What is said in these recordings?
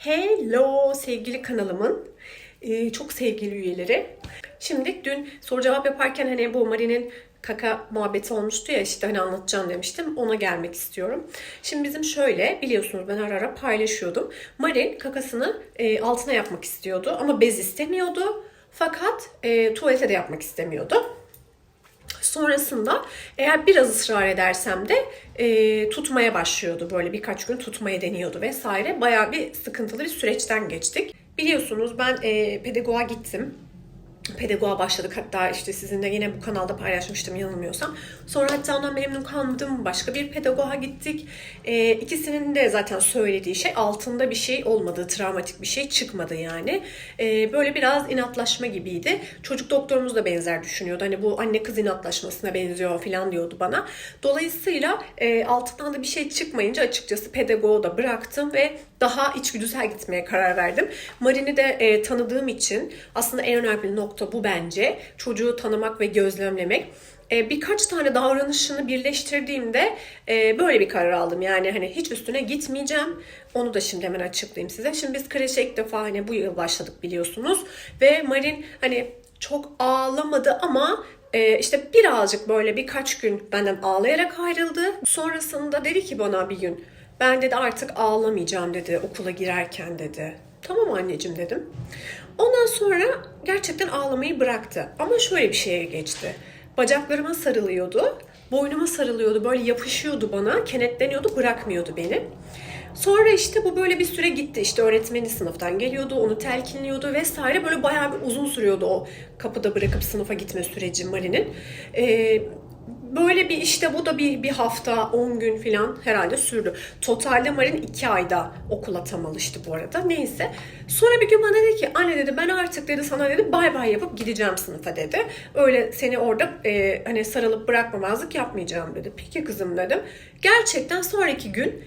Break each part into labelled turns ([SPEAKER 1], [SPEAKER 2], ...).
[SPEAKER 1] Hello sevgili kanalımın e, çok sevgili üyeleri. Şimdi dün soru cevap yaparken hani bu Mari'nin kaka muhabbeti olmuştu ya işte hani anlatacağım demiştim. Ona gelmek istiyorum. Şimdi bizim şöyle biliyorsunuz ben ara ara paylaşıyordum. Marin kakasını e, altına yapmak istiyordu ama bez istemiyordu. Fakat e, tuvalete de yapmak istemiyordu. Sonrasında eğer biraz ısrar edersem de e, tutmaya başlıyordu. Böyle birkaç gün tutmaya deniyordu vesaire. Bayağı bir sıkıntılı bir süreçten geçtik. Biliyorsunuz ben e, pedagoğa gittim. Pedagoğa başladık. Hatta işte sizinle yine bu kanalda paylaşmıştım yanılmıyorsam. Sonra hatta ondan memnun kalmadım. Başka bir pedagoğa gittik. E, ikisinin de zaten söylediği şey altında bir şey olmadı. Travmatik bir şey çıkmadı yani. E, böyle biraz inatlaşma gibiydi. Çocuk doktorumuz da benzer düşünüyordu. Hani bu anne kız inatlaşmasına benziyor falan diyordu bana. Dolayısıyla e, altından da bir şey çıkmayınca açıkçası pedagoğu da bıraktım ve daha içgüdüsel gitmeye karar verdim. Marin'i de e, tanıdığım için aslında en önemli nokta bu bence. Çocuğu tanımak ve gözlemlemek. E, birkaç tane davranışını birleştirdiğimde e, böyle bir karar aldım. Yani hani hiç üstüne gitmeyeceğim. Onu da şimdi hemen açıklayayım size. Şimdi biz kreşe ilk defa hani bu yıl başladık biliyorsunuz. Ve Marin hani çok ağlamadı ama e, işte birazcık böyle birkaç gün benden ağlayarak ayrıldı. Sonrasında dedi ki bana bir gün ben dedi artık ağlamayacağım dedi okula girerken dedi. Tamam anneciğim dedim. Ondan sonra gerçekten ağlamayı bıraktı. Ama şöyle bir şeye geçti. Bacaklarıma sarılıyordu. Boynuma sarılıyordu. Böyle yapışıyordu bana. Kenetleniyordu. Bırakmıyordu beni. Sonra işte bu böyle bir süre gitti. İşte öğretmeni sınıftan geliyordu, onu telkinliyordu vesaire. Böyle bayağı bir uzun sürüyordu o kapıda bırakıp sınıfa gitme süreci Mari'nin. Ee, böyle bir işte bu da bir, bir hafta, 10 gün falan herhalde sürdü. Totalde Marin 2 ayda okula tam alıştı bu arada. Neyse. Sonra bir gün bana dedi ki anne dedi ben artık dedi sana dedi bay bay yapıp gideceğim sınıfa dedi. Öyle seni orada e, hani sarılıp bırakmamazlık yapmayacağım dedi. Peki kızım dedim. Gerçekten sonraki gün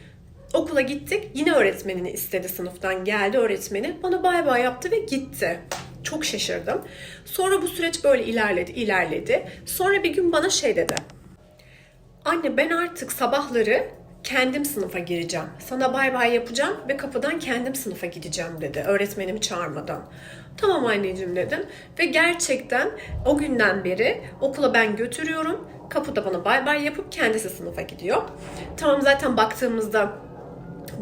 [SPEAKER 1] okula gittik. Yine öğretmenini istedi sınıftan. Geldi öğretmeni. Bana bay bay yaptı ve gitti. Çok şaşırdım. Sonra bu süreç böyle ilerledi, ilerledi. Sonra bir gün bana şey dedi. Anne ben artık sabahları kendim sınıfa gireceğim. Sana bay bay yapacağım ve kapıdan kendim sınıfa gideceğim dedi. Öğretmenimi çağırmadan. Tamam anneciğim dedim. Ve gerçekten o günden beri okula ben götürüyorum. Kapıda bana bay bay yapıp kendisi sınıfa gidiyor. Tamam zaten baktığımızda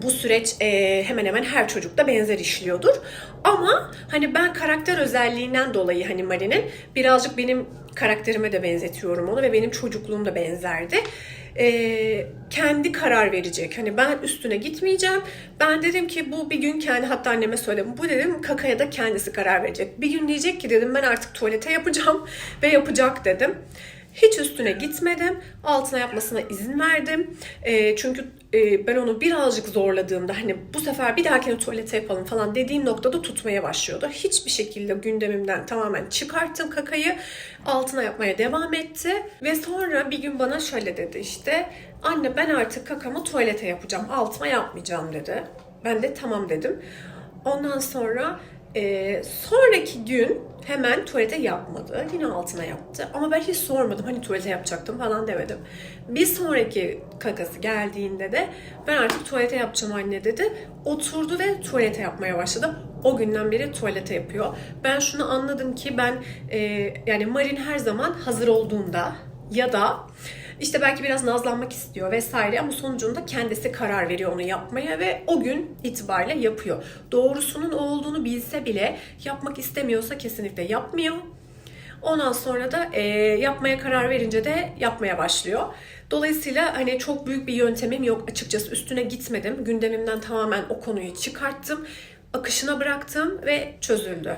[SPEAKER 1] bu süreç e, hemen hemen her çocukta benzer işliyordur. Ama hani ben karakter özelliğinden dolayı hani Mari'nin birazcık benim karakterime de benzetiyorum onu ve benim çocukluğum da benzerdi. E, kendi karar verecek. Hani ben üstüne gitmeyeceğim. Ben dedim ki bu bir gün kendi hatta anneme söyledim. Bu dedim kakaya da kendisi karar verecek. Bir gün diyecek ki dedim ben artık tuvalete yapacağım ve yapacak dedim. Hiç üstüne gitmedim. Altına yapmasına izin verdim. E, çünkü e, ben onu birazcık zorladığımda hani bu sefer bir dahakine tuvalete yapalım falan dediğim noktada tutmaya başlıyordu. Hiçbir şekilde gündemimden tamamen çıkarttım kakayı. Altına yapmaya devam etti. Ve sonra bir gün bana şöyle dedi işte. Anne ben artık kakamı tuvalete yapacağım. Altıma yapmayacağım dedi. Ben de tamam dedim. Ondan sonra ee, sonraki gün hemen tuvalete yapmadı. Yine altına yaptı. Ama ben hiç sormadım. Hani tuvalete yapacaktım falan demedim. Bir sonraki kakası geldiğinde de ben artık tuvalete yapacağım anne dedi. Oturdu ve tuvalete yapmaya başladı. O günden beri tuvalete yapıyor. Ben şunu anladım ki ben e, yani Marin her zaman hazır olduğunda ya da işte belki biraz nazlanmak istiyor vesaire ama sonucunda kendisi karar veriyor onu yapmaya ve o gün itibariyle yapıyor. Doğrusunun o olduğunu bilse bile yapmak istemiyorsa kesinlikle yapmıyor. Ondan sonra da e, yapmaya karar verince de yapmaya başlıyor. Dolayısıyla hani çok büyük bir yöntemim yok açıkçası üstüne gitmedim. Gündemimden tamamen o konuyu çıkarttım. Akışına bıraktım ve çözüldü.